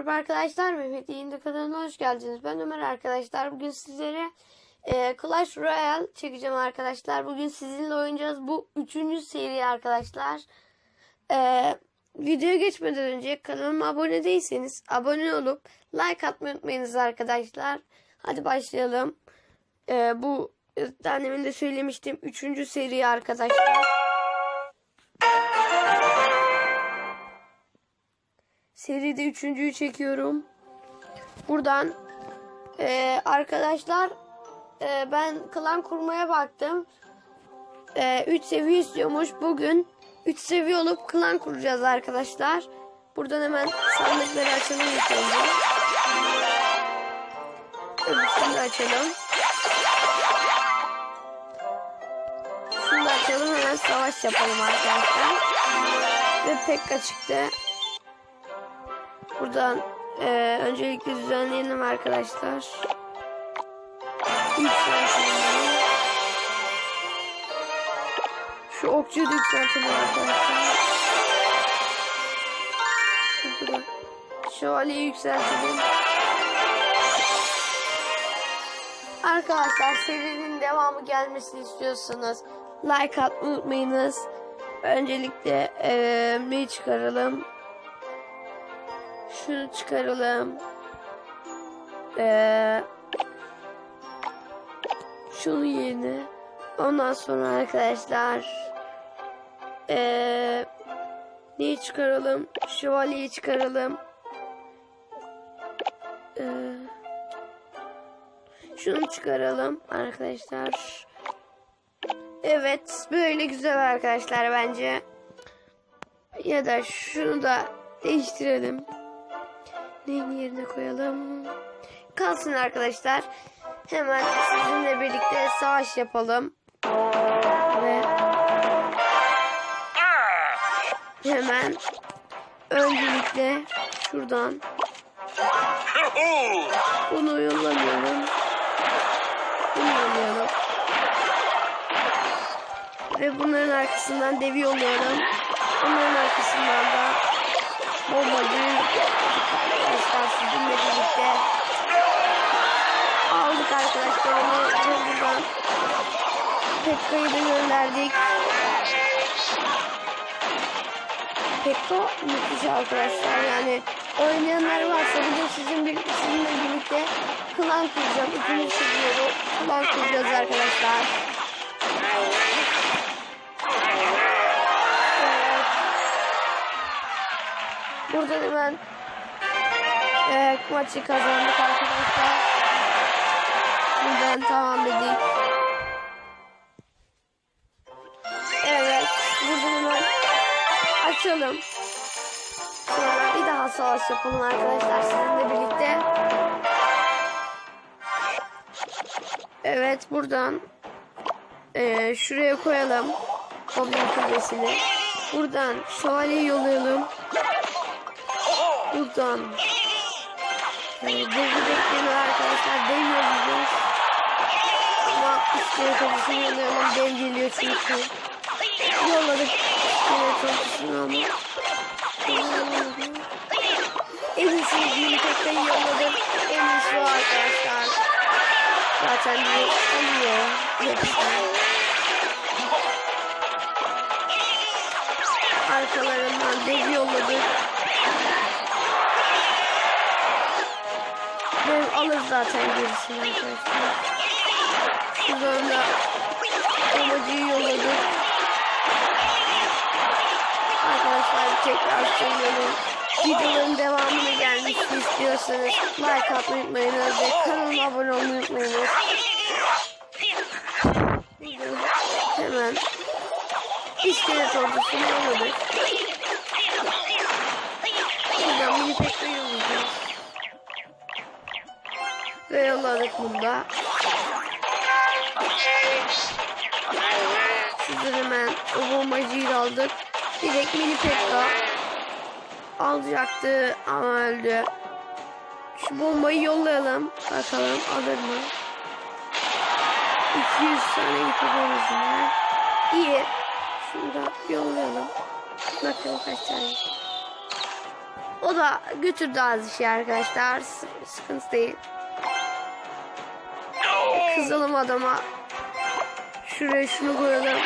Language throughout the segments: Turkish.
Merhaba arkadaşlar, Mehmet Yayında kanalına hoş geldiniz. Ben Ömer arkadaşlar. Bugün sizlere e, Clash Royale çekeceğim arkadaşlar. Bugün sizinle oynayacağız. Bu üçüncü seri arkadaşlar. E, videoya geçmeden önce kanalıma abone değilseniz abone olup like atmayı unutmayınız arkadaşlar. Hadi başlayalım. E, bu annemin de söylemiştim. Üçüncü seri arkadaşlar. Seride üçüncüyü çekiyorum. Buradan e, arkadaşlar e, ben klan kurmaya baktım. 3 seviye istiyormuş. Bugün 3 seviye olup klan kuracağız arkadaşlar. Buradan hemen sandıkları açalım. Öbürsünü de açalım. Şunu da açalım hemen savaş yapalım arkadaşlar. Ve Pekka çıktı. Buradan e, öncelikle düzenleyelim arkadaşlar. Şu okçuyu da yükseltelim arkadaşlar. Şurada da şövalyeyi yükseltelim. Arkadaşlar serinin devamı gelmesini istiyorsanız like atmayı unutmayınız. Öncelikle e, neyi çıkaralım? Şunu çıkaralım. Ee, şunu yerine. Ondan sonra arkadaşlar ee, neyi çıkaralım? Şövalyeyi çıkaralım. Ee, şunu çıkaralım arkadaşlar. Evet böyle güzel arkadaşlar bence. Ya da şunu da değiştirelim. Neyin yerine koyalım? Kalsın arkadaşlar. Hemen sizinle birlikte savaş yapalım. Ve hemen öncelikle şuradan bunu yollamayalım. Bunu yollayalım. Ve bunların arkasından devi yollayalım. Bunların arkasından da bombacı arkadaşlar sizinle birlikte aldık arkadaşlar onu buradan Pekka'yı da gönderdik. Pekka müthiş arkadaşlar yani oynayanlar varsa bugün sizin bir, sizinle birlikte klan kuracağım. İkinci seviyede klan kuracağız arkadaşlar. Buradan hemen Evet maçı kazandık arkadaşlar. Buradan tamam dedik. Evet. Buradan hemen açalım. Sonra bir daha savaş yapalım arkadaşlar sizinle birlikte. Evet buradan e, şuraya koyalım. Goblin kulesini. Buradan şövalyeyi yollayalım. Buradan Devi bekleniyor arkadaşlar. Dev yollayacağız. Ama iskelet ortasını yollayalım. Dev geliyor çünkü. Yolladık iskelet ortasını ama. İyisi yeni tekten yolladım. İyisi o arkadaşlar. Zaten bir oluyor. Hepsi. Arkalarından dev yolladık. Alır zaten gerisini arkadaşlar. Şuradan da amacıyı yolladık. Arkadaşlar tekrar söylüyorum. Videoların devamını gelmesini istiyorsanız like atmayı unutmayınız ve kanalıma abone olmayı unutmayınız. Hemen iskelet ordusunu yolladık. Buradan mini tekrar yollayacağız. Ve yolladık bunda. Şuradan hemen o bombacıyı aldık. Direkt mini pekka alacaktı ama öldü. Şu bombayı yollayalım. Bakalım alır mı? 200 tane getirdiğimiz var. İyi. Şunu da yollayalım. Bakalım kaç tane. O da götürdü az şey arkadaşlar. Sıkıntı değil. Kızalım adama. Şuraya şunu koyalım.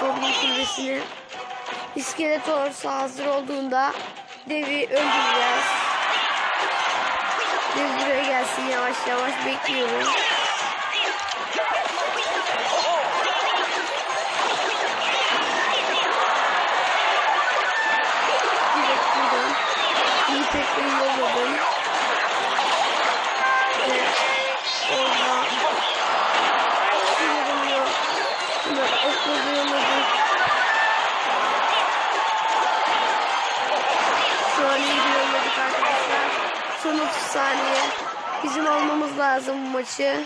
Goblin kulübesini. İskeletor hazır olduğunda devi öldüreceğiz. Dev buraya gelsin yavaş yavaş bekliyorum. Direkt buradan. İyi bir yolladık arkadaşlar. Son 30 saniye. Bizim almamız lazım bu maçı.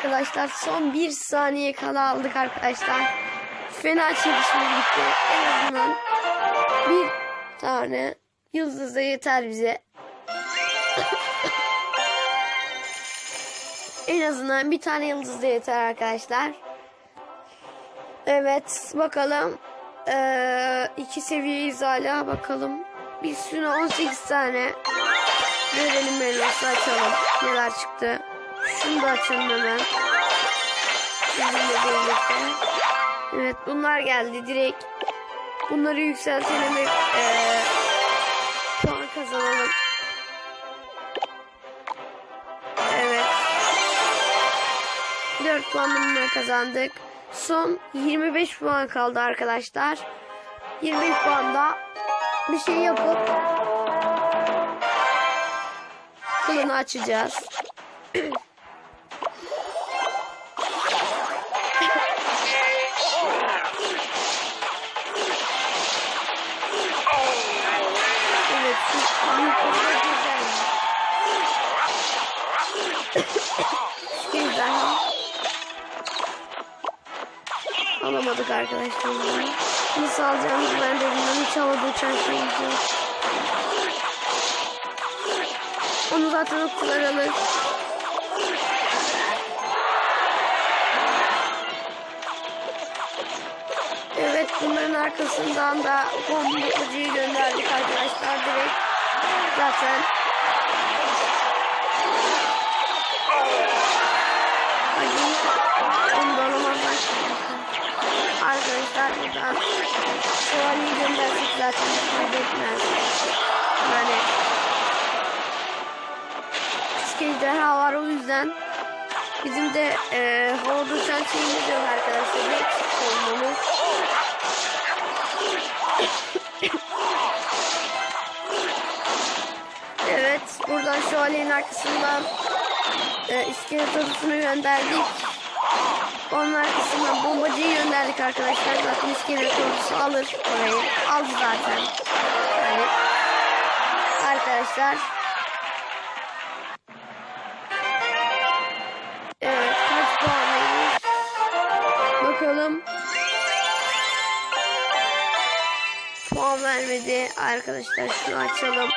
Arkadaşlar. Son bir saniye kala aldık arkadaşlar. Fena çekişme gitti. En azından bir tane yıldız da yeter bize. en azından bir tane yıldız da yeter arkadaşlar. Evet bakalım. Ee, iki seviyeyiz hala bakalım. Bir sürü 18 tane. Verelim Melos'u açalım. Neler çıktı. Şunu da açalım hemen. Sizinle birlikte. Evet bunlar geldi direkt. Bunları yükseltelim ve eee, puan kazanalım. Evet. 4 puan bununla kazandık. Son 25 puan kaldı arkadaşlar. 25 puanda bir şey yapıp kılını açacağız. Evet. Alamadık arkadaşlar. Nasıl alacağımızı ben de bilmiyorum. Hiç havada uçan şeyimiz yok. Onu zaten okçular alır. Bunların arkasından da bombacıyı gönderdik arkadaşlar direkt. Zaten. Arkadaşlar buradan şövalyeyi göndersek zaten kaybetmez. Yani küçük ejderha var o yüzden bizim de e, havada uçan şeyimiz yok arkadaşlar. Eksik olmamız. Buradan şövalyenin arkasından e, iskelet ordusunu gönderdik. Onun arkasından bombacıyı gönderdik arkadaşlar. Zaten iskelet ordusu alır orayı. Aldı zaten. Yani arkadaşlar. Evet, kaç puanlıyız? Bakalım. Puan vermedi. Arkadaşlar şunu açalım.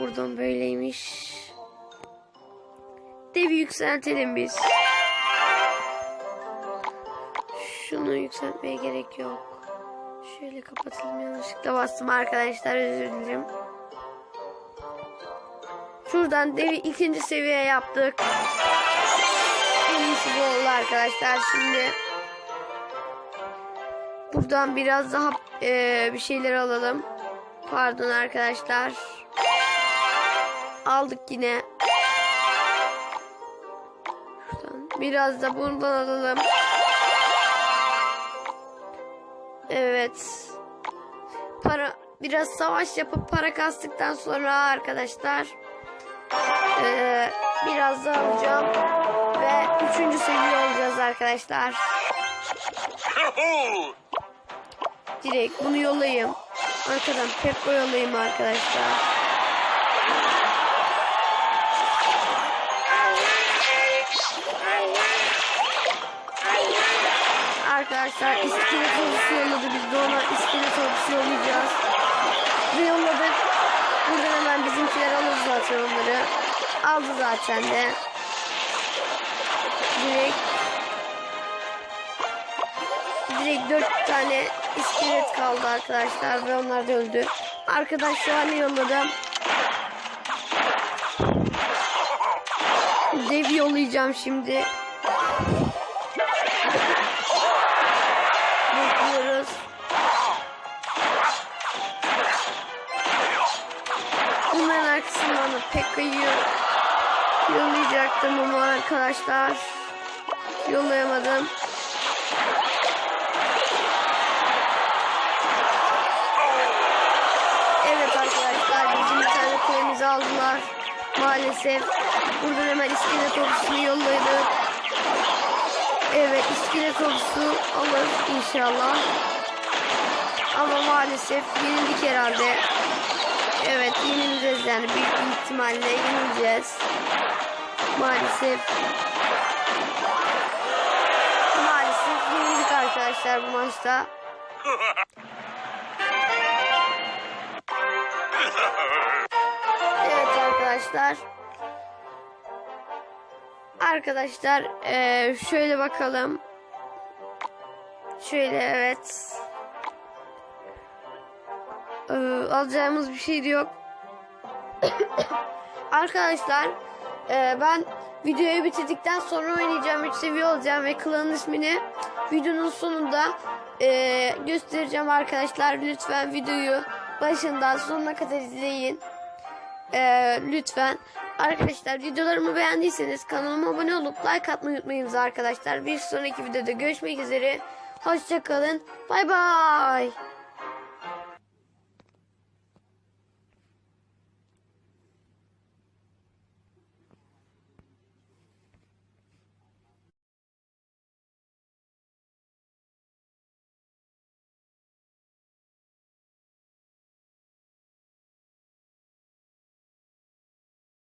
Buradan böyleymiş. Devi yükseltelim biz. Şunu yükseltmeye gerek yok. Şöyle kapatalım yanlışlıkla bastım arkadaşlar özür dilerim. Şuradan devi ikinci seviye yaptık. En iyisi bu oldu arkadaşlar. Şimdi buradan biraz daha eee, bir şeyler alalım. Pardon arkadaşlar. Aldık yine. Şuradan biraz da bundan alalım. Evet. Para biraz savaş yapıp para kastıktan sonra arkadaşlar eee, biraz daha alacağım ve üçüncü seviye olacağız arkadaşlar. Direkt bunu yollayayım. Arkadan Peppo yollayayım arkadaşlar. Arkadaşlar iskelet ordusu yolladı. Biz de ona iskelet ordusu yollayacağız. Ve yolladık. Buradan hemen bizimkiler alır zaten onları. Aldı zaten de. Direkt direkt dört tane iskelet kaldı arkadaşlar ve onlar da öldü. Arkadaşlar yolladım. Dev yollayacağım şimdi. Bekliyoruz. Bunların arkasından da Pekka'yı yollayacaktım ama arkadaşlar yollayamadım. Evet arkadaşlar bizim bir tane kulemizi aldılar. Maalesef. Buradan hemen iskelet ordusunu yolladık. Evet iskelet ordusu alır inşallah. Ama maalesef yenildik herhalde. Evet yenileceğiz yani büyük ihtimalle yenileceğiz. Maalesef. Maalesef yenildik arkadaşlar bu maçta. Evet arkadaşlar. Arkadaşlar eee, şöyle bakalım. Şöyle evet. Eee, alacağımız bir şey de yok. arkadaşlar eee, ben videoyu bitirdikten sonra oynayacağım 3 seviye olacağım ve klanın ismini videonun sonunda göstereceğim arkadaşlar. Lütfen videoyu başından sonuna kadar izleyin. Lütfen arkadaşlar videolarımı beğendiyseniz kanalıma abone olup like atmayı unutmayınız arkadaşlar. Bir sonraki videoda görüşmek üzere. Hoşçakalın. Bay bay.